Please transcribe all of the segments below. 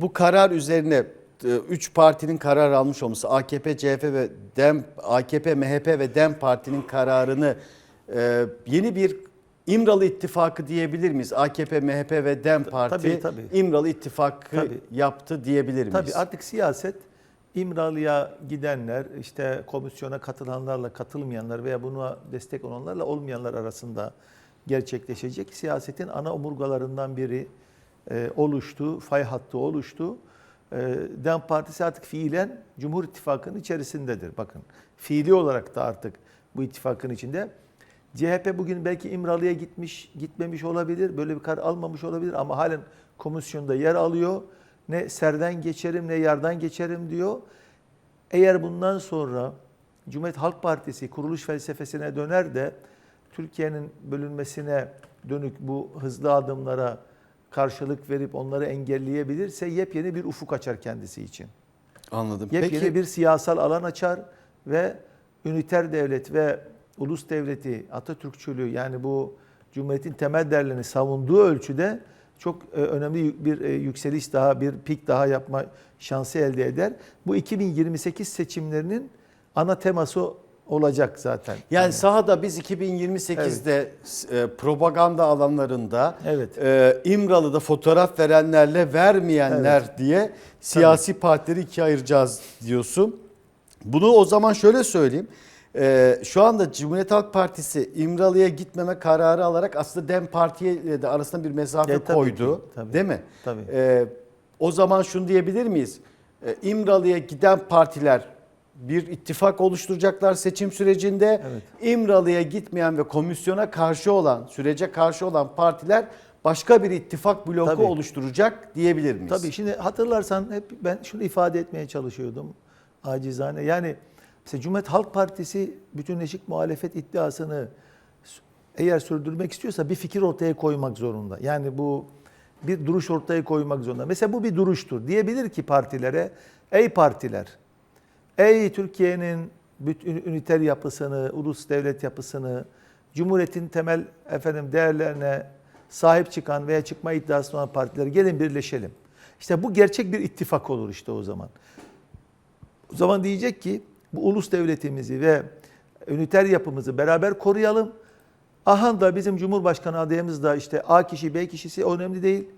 bu karar üzerine e, üç partinin karar almış olması, AKP, CHP ve DEM, AKP, MHP ve DEM partinin kararını e, yeni bir İmralı İttifakı diyebilir miyiz? AKP, MHP ve DEM Parti tabii, tabii. İmralı İttifakı Tabii. yaptı diyebilir miyiz? Tabii artık siyaset İmralı'ya gidenler, işte komisyona katılanlarla katılmayanlar veya buna destek olanlarla olmayanlar arasında gerçekleşecek. Siyasetin ana omurgalarından biri e, oluştu, fay hattı oluştu. E, DEM Partisi artık fiilen Cumhur İttifakı'nın içerisindedir. Bakın fiili olarak da artık bu ittifakın içinde. CHP bugün belki İmralı'ya gitmiş, gitmemiş olabilir, böyle bir karar almamış olabilir ama halen komisyonda yer alıyor. Ne serden geçerim ne yardan geçerim diyor. Eğer bundan sonra Cumhuriyet Halk Partisi kuruluş felsefesine döner de Türkiye'nin bölünmesine dönük bu hızlı adımlara karşılık verip onları engelleyebilirse yepyeni bir ufuk açar kendisi için. Anladım. Yepyeni Peki bir siyasal alan açar ve üniter devlet ve ulus devleti, Atatürkçülüğü yani bu Cumhuriyet'in temel değerlerini savunduğu ölçüde çok e, önemli bir e, yükseliş daha, bir pik daha yapma şansı elde eder. Bu 2028 seçimlerinin ana teması olacak zaten. yani sahada biz 2028'de e, propaganda alanlarında Evet. e, İmralı'da fotoğraf verenlerle vermeyenler diye siyasi partileri ikiye ayıracağız diyorsun. Bunu o zaman şöyle söyleyeyim. E, şu anda Cumhuriyet Halk Partisi İmralı'ya gitmeme kararı alarak aslında DEM Parti'ye de arasında bir mesafe Ya, tabii koydu. ki, tabii. Değil mi? Tabii. E, o zaman şunu diyebilir miyiz? E, İmralı'ya giden partiler bir ittifak oluşturacaklar seçim sürecinde. Evet. İmralı'ya gitmeyen ve komisyona karşı olan, sürece karşı olan partiler başka bir ittifak bloku Tabii. oluşturacak diyebilir miyiz? Tabii şimdi hatırlarsan hep ben şunu ifade etmeye çalışıyordum acizane. Yani mesela Cumhuriyet Halk Partisi bütünleşik muhalefet iddiasını eğer sürdürmek istiyorsa bir fikir ortaya koymak zorunda. Yani bu bir duruş ortaya koymak zorunda. Mesela bu bir duruştur. Diyebilir ki partilere, ey partiler, ey Türkiye'nin bütün üniter yapısını, ulus devlet yapısını, Cumhuriyet'in temel efendim değerlerine sahip çıkan veya çıkma iddiasında olan partiler gelin birleşelim. İşte bu gerçek bir ittifak olur işte o zaman. O zaman diyecek ki bu ulus devletimizi ve üniter yapımızı beraber koruyalım. Aha da bizim Cumhurbaşkanı adayımız da işte A kişi B kişisi önemli değil.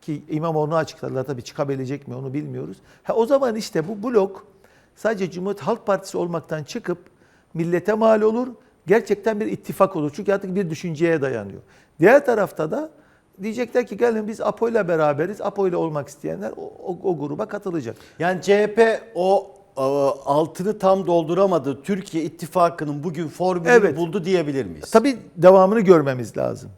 Ki İmamoğlu'nu açıkladılar tabii çıkabilecek mi onu bilmiyoruz. Ha, o zaman işte bu blok sadece Cumhuriyet Halk Partisi olmaktan çıkıp millete mal olur. Gerçekten bir ittifak olur. Çünkü artık bir düşünceye dayanıyor. Diğer tarafta da diyecekler ki gelin biz APO ile beraberiz. APO ile olmak isteyenler o, o, o gruba katılacak. Yani CHP o e, altını tam dolduramadı. Türkiye ittifakının bugün formülünü Evet. buldu diyebilir miyiz? Tabii devamını görmemiz lazım.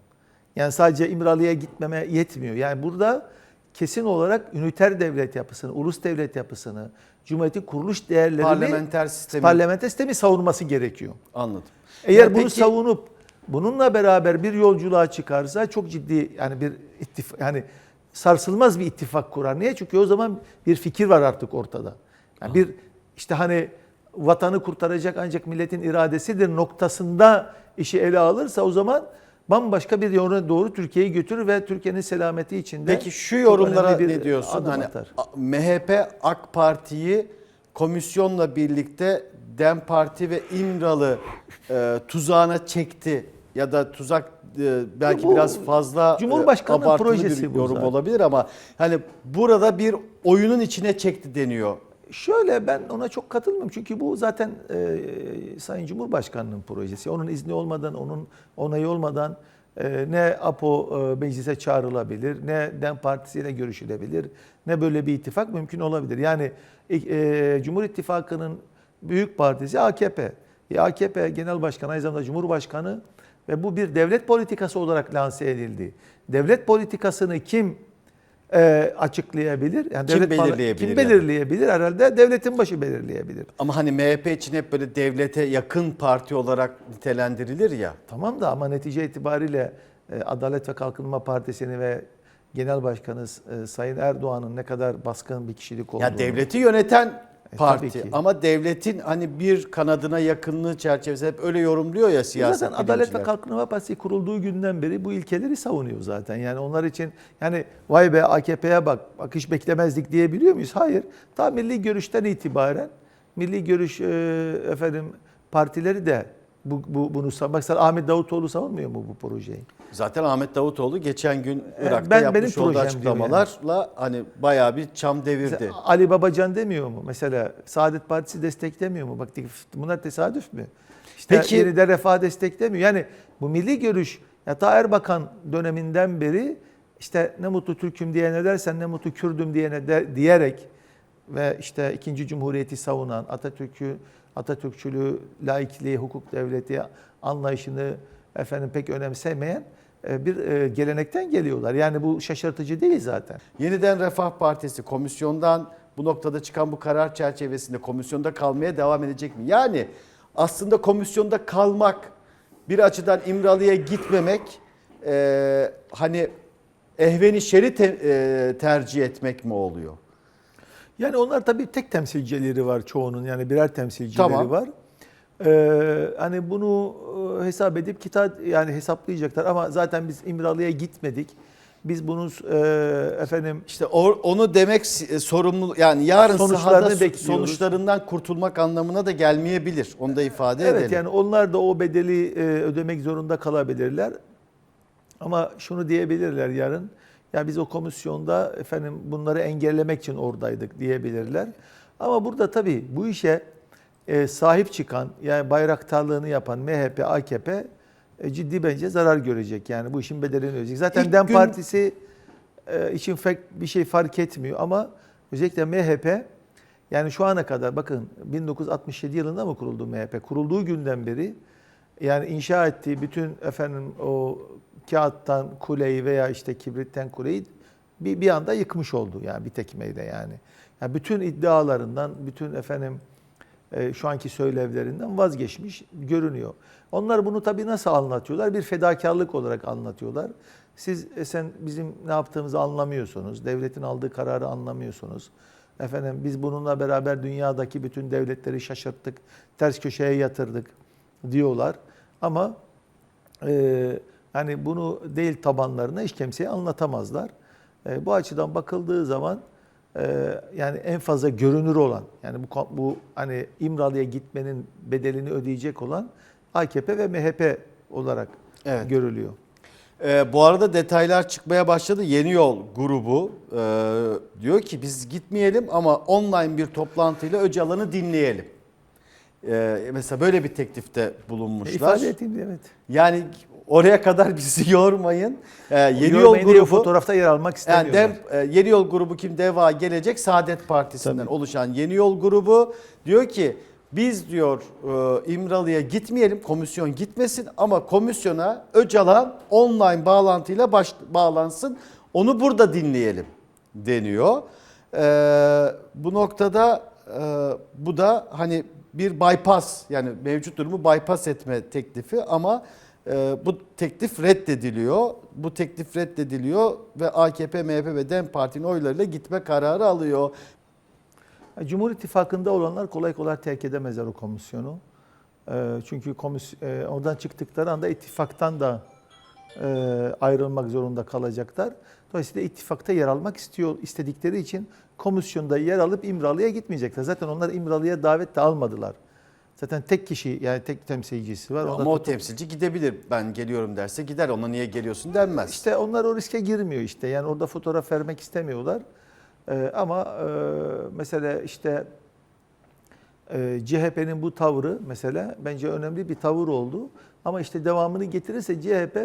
Yani sadece İmralı'ya gitmeme yetmiyor. Yani burada kesin olarak üniter devlet yapısını, ulus devlet yapısını, Cumhuriyet'in kuruluş değerlerini Parlamenter sistemi. parlamenter sistemi savunması gerekiyor. Anladım. Eğer Ya bunu peki- savunup bununla beraber bir yolculuğa çıkarsa çok ciddi yani bir ittifak yani sarsılmaz bir ittifak kurar. Niye? Çünkü o zaman bir fikir var artık ortada. Yani bir işte hani vatanı kurtaracak ancak milletin iradesidir noktasında işi ele alırsa o zaman bambaşka bir yöne doğru Türkiye'yi götürür ve Türkiye'nin selameti içinde Peki şu yorumlara bir ne diyorsun? Hani atar. MHP AK Parti'yi komisyonla birlikte DEM Parti ve İmralı e, tuzağına çekti ya da tuzak e, belki Bu biraz fazla e, Cumhurbaşkanı'nın abartılı projesi bir bu yorum zaten. olabilir ama hani burada bir oyunun içine çekti deniyor. Şöyle ben ona çok katılmıyorum. Çünkü bu zaten e, Sayın Cumhurbaşkanı'nın projesi. Onun izni olmadan, onun onayı olmadan e, ne APO e, meclise çağrılabilir, ne DEM Partisi ile görüşülebilir, ne böyle bir ittifak mümkün olabilir. Yani e, Cumhur İttifakı'nın büyük partisi AKP. E, AKP Genel Başkanı aynı zamanda Cumhurbaşkanı ve bu bir devlet politikası olarak lanse edildi. Devlet politikasını kim e, açıklayabilir? Yani Kim belirleyebilir Kim yani? belirleyebilir? Herhalde devletin başı belirleyebilir. Ama hani MHP için hep böyle devlete yakın parti olarak nitelendirilir ya. Tamam da ama netice itibariyle e, Adalet ve Kalkınma Partisi'ni ve Genel Başkanı e, Sayın Erdoğan'ın ne kadar baskın bir kişilik olduğunu. Ya devleti yöneten parti tabii ki. ama devletin hani bir kanadına yakınlığı çerçevesinde hep öyle yorumluyor ya siyaset Zaten Adalet ve bilimciler. Kalkınma Partisi kurulduğu günden beri bu ilkeleri savunuyor zaten. Yani onlar için yani vay be AKP'ye bak, bak hiç beklemezdik diyebiliyor muyuz? Hayır. Ta milli görüşten itibaren milli görüş e, efendim partileri de bu, bu bunu sav- Mesela Ahmet Davutoğlu savunmuyor mu bu projeyi? Zaten Ahmet Davutoğlu geçen gün Irak'ta ben- yapmış benim olduğu açıklamalarla hani bayağı bir çam devirdi. Mesela Ali Babacan demiyor mu? Mesela Saadet Partisi desteklemiyor mu? Bak bunlar tesadüf mü? İşte Peki- yeniden refah desteklemiyor. Yani bu milli görüş ya ta Erbakan döneminden beri işte ne mutlu Türk'üm diyene dersen ne mutlu Kürdüm diyene de, diyerek ve işte ikinci cumhuriyeti savunan Atatürk'ü Atatürkçülüğü, laikliği, hukuk devleti anlayışını efendim pek önemsemeyen e, bir e, gelenekten geliyorlar. Yani bu şaşırtıcı değil zaten. Yeniden Refah Partisi komisyondan bu noktada çıkan bu karar çerçevesinde komisyonda kalmaya devam edecek mi? Yani aslında komisyonda kalmak bir açıdan İmralı'ya gitmemek e, hani ehveni şeri te- e, tercih etmek mi oluyor? Yani onlar tabii tek temsilcileri var çoğunun yani birer temsilcileri Tamam. var. Ee, hani bunu e, hesap edip kitap yani hesaplayacaklar ama zaten biz İmralı'ya gitmedik. Biz bunun e, efendim İşte o- onu demek e, sorumlu yani yarın Sonuçlarını sahada bekliyoruz. sonuçlarından kurtulmak anlamına da gelmeyebilir. Onu da ifade evet edelim. yani onlar da o bedeli e, ödemek zorunda kalabilirler. Ama şunu diyebilirler yarın. Ya biz o komisyonda efendim bunları engellemek için oradaydık diyebilirler. Ama burada tabii bu işe e, sahip çıkan yani bayraktarlığını yapan MHP, AKP e, ciddi bence zarar görecek. Yani bu işin bedelini ödeyecek. Zaten İlk DEM gün- Partisi e, için bir şey fark etmiyor ama özellikle MHP yani şu ana kadar bakın 1967 yılında mı kuruldu MHP? Kurulduğu günden beri yani inşa ettiği bütün efendim o kağıttan kuleyi veya işte kibritten kuleyi bir, bir anda yıkmış oldu yani bir tekmeyle yani. yani bütün iddialarından, bütün efendim e, şu anki söylevlerinden vazgeçmiş görünüyor. Onlar bunu tabii nasıl anlatıyorlar? Bir fedakarlık olarak anlatıyorlar. Siz e, sen bizim ne yaptığımızı anlamıyorsunuz. Devletin aldığı kararı anlamıyorsunuz. Efendim biz bununla beraber dünyadaki bütün devletleri şaşırttık, ters köşeye yatırdık diyorlar. Ama e, hani bunu değil tabanlarına hiç kimseye anlatamazlar. E, bu açıdan bakıldığı zaman e, yani en fazla görünür olan yani bu bu hani İmralı'ya gitmenin bedelini ödeyecek olan AKP ve MHP olarak Evet. görülüyor. Ee, bu arada detaylar çıkmaya başladı. Yeni Yol grubu e, diyor ki biz gitmeyelim ama online bir toplantıyla Öcalan'ı dinleyelim. Ee, mesela böyle bir teklifte E, bulunmuşlar. ifade edeyim evet. Yani oraya kadar bizi yormayın. Ee, Yeni Yol diye grubu fotoğrafta yer almak yani istemiyorlar. Dem, e, Yeni Yol grubu kim? Deva Gelecek Saadet Partisi'nden Tabii. oluşan Yeni Yol grubu diyor ki biz diyor e, İmralı'ya gitmeyelim, komisyon gitmesin ama komisyona Öcalan online bağlantıyla baş, bağlansın. Onu burada dinleyelim deniyor. E, bu noktada e, bu da hani bir bypass yani mevcut durumu bypass etme teklifi ama bu teklif reddediliyor. Bu teklif reddediliyor ve AKP, MHP ve DEM Parti'nin oylarıyla gitme kararı alıyor. Cumhur İttifakı'nda olanlar kolay kolay terk edemezler o komisyonu. Ee, Çünkü komis e, oradan çıktıkları anda ittifaktan da e, ayrılmak zorunda kalacaklar. Dolayısıyla ittifakta yer almak istiyor istedikleri için komisyonda yer alıp İmralı'ya gitmeyecekler. Zaten onlar İmralı'ya davet de almadılar. Zaten tek kişi yani tek temsilcisi var. Ama o tutup- temsilci gidebilir. Ben geliyorum derse gider. Ona niye geliyorsun denmez. İşte onlar o riske girmiyor işte. Yani orada fotoğraf vermek istemiyorlar. Ee, ama e, mesela işte e, CHP'nin bu tavrı mesela bence önemli bir tavır oldu. Ama işte devamını getirirse CHP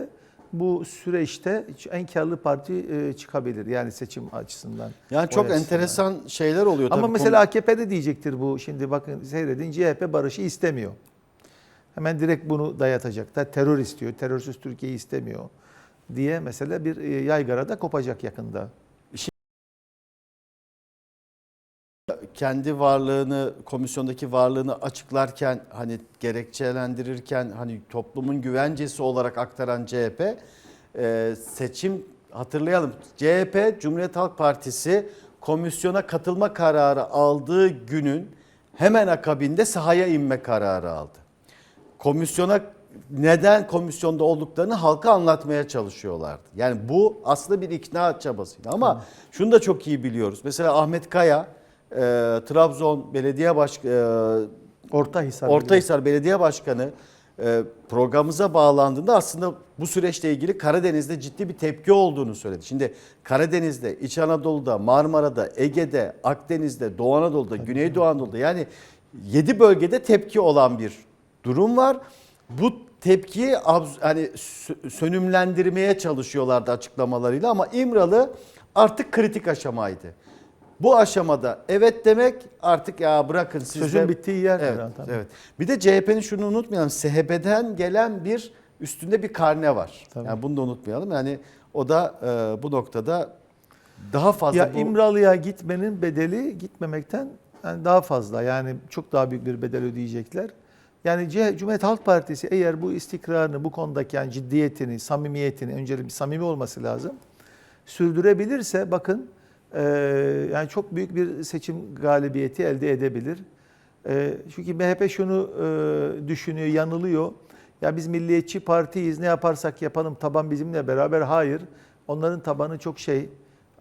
bu süreçte en karlı parti e, çıkabilir yani seçim açısından. yani çok açısından. enteresan şeyler oluyor. Ama tabii. mesela AKP de diyecektir bu. Şimdi bakın seyredin CHP barışı istemiyor. Hemen direkt bunu dayatacaklar. Terör istiyor. Terörsüz Türkiye'yi istemiyor diye mesela bir e, yaygara da kopacak yakında. Kendi varlığını, komisyondaki varlığını açıklarken hani gerekçelendirirken hani toplumun güvencesi olarak aktaran CHP e, seçim hatırlayalım. CHP Cumhuriyet Halk Partisi komisyona katılma kararı aldığı günün hemen akabinde sahaya inme kararı aldı. Komisyona neden komisyonda olduklarını halka anlatmaya çalışıyorlardı. Yani bu aslında bir ikna çabasıydı ama şunu da çok iyi biliyoruz. Mesela Ahmet Kaya e, Trabzon Belediye Başkanı Orta Hisar. Ortahisar Belediye Başkanı e, programımıza bağlandığında aslında bu süreçle ilgili Karadeniz'de ciddi bir tepki olduğunu söyledi. Şimdi Karadeniz'de, İç Anadolu'da, Marmara'da, Ege'de, Akdeniz'de, Doğu Anadolu'da, Güneydoğu Anadolu'da yani 7 bölgede tepki olan bir durum var. Bu tepkiyi hani sö- sönümlendirmeye çalışıyorlardı açıklamalarıyla ama İmralı artık kritik aşamaydı. Bu aşamada evet demek artık ya bırakın siz Sözün de- bittiği yer. Evet, abi. evet. Bir de CHP'nin şunu unutmayalım. SHP'den gelen bir üstünde bir karne var. Tabii. Yani bunu da unutmayalım. Yani o da e, bu noktada daha fazla Ya bu İmralı'ya gitmenin bedeli gitmemekten yani daha fazla. Yani çok daha büyük bir bedel ödeyecekler. Yani Cumhuriyet Halk Partisi eğer bu istikrarını, bu konudaki yani ciddiyetini, samimiyetini, öncelikle bir samimi olması lazım. Sürdürebilirse bakın e, yani çok büyük bir seçim galibiyeti elde edebilir. E, çünkü MHP şunu e, düşünüyor, yanılıyor. Ya biz milliyetçi partiyiz, ne yaparsak yapalım taban bizimle beraber. Hayır. Onların tabanı çok şey,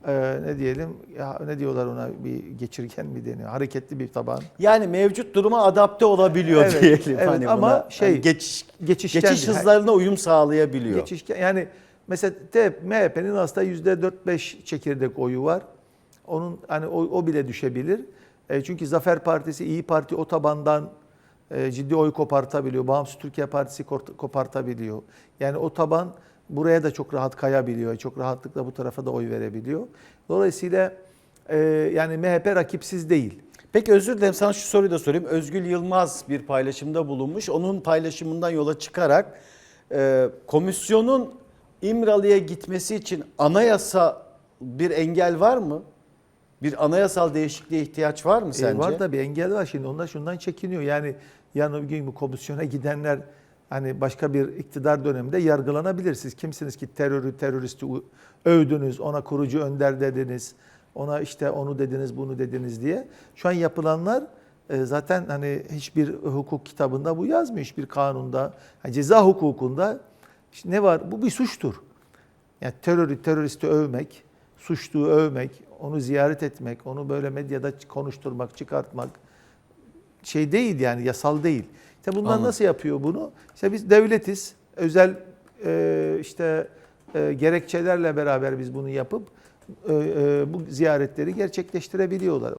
e, ne diyelim, ya ne diyorlar ona bir geçirgen mi deniyor? Hareketli bir taban. yani mevcut duruma adapte olabiliyor Evet, diyelim. evet hani ama buna. şey, Hani geçiş, Geçişken geçiş hızlarına uyum sağlayabiliyor. Geçişken yani mesela MHP'nin aslında yüzde 4-5 çekirdek oyu var. Onun hani o, o bile düşebilir. E, çünkü Zafer Partisi, İyi Parti o tabandan e, ciddi oy kopartabiliyor. Bağımsız Türkiye Partisi kopartabiliyor. Yani o taban buraya da çok rahat kayabiliyor. Çok rahatlıkla bu tarafa da oy verebiliyor. Dolayısıyla e, yani MHP rakipsiz değil. Peki özür dilerim sana şu soruyu da sorayım. Özgül Yılmaz bir paylaşımda bulunmuş. Onun paylaşımından yola çıkarak e, komisyonun İmralı'ya gitmesi için anayasa bir engel var mı? Bir anayasal değişikliğe ihtiyaç var mı E, sence? var da bir engel var şimdi. Onlar şundan çekiniyor. Yani yarın öbür gün bu komisyona gidenler hani başka bir iktidar döneminde yargılanabilir. Siz kimsiniz ki terörü, teröristi övdünüz, ona kurucu önder dediniz, ona işte onu dediniz, bunu dediniz diye. Şu an yapılanlar e, zaten hani hiçbir hukuk kitabında bu yazmıyor, hiçbir kanunda. Yani ceza hukukunda işte ne var? Bu bir suçtur. Yani terörü, teröristi övmek, suçluyu övmek, onu ziyaret etmek, onu böyle medyada konuşturmak, çıkartmak şey değil yani yasal değil. İşte bunlar Anladım. nasıl yapıyor bunu? İşte biz devletiz. Özel e, işte e, gerekçelerle beraber biz bunu yapıp e, e, bu ziyaretleri gerçekleştirebiliyorlar.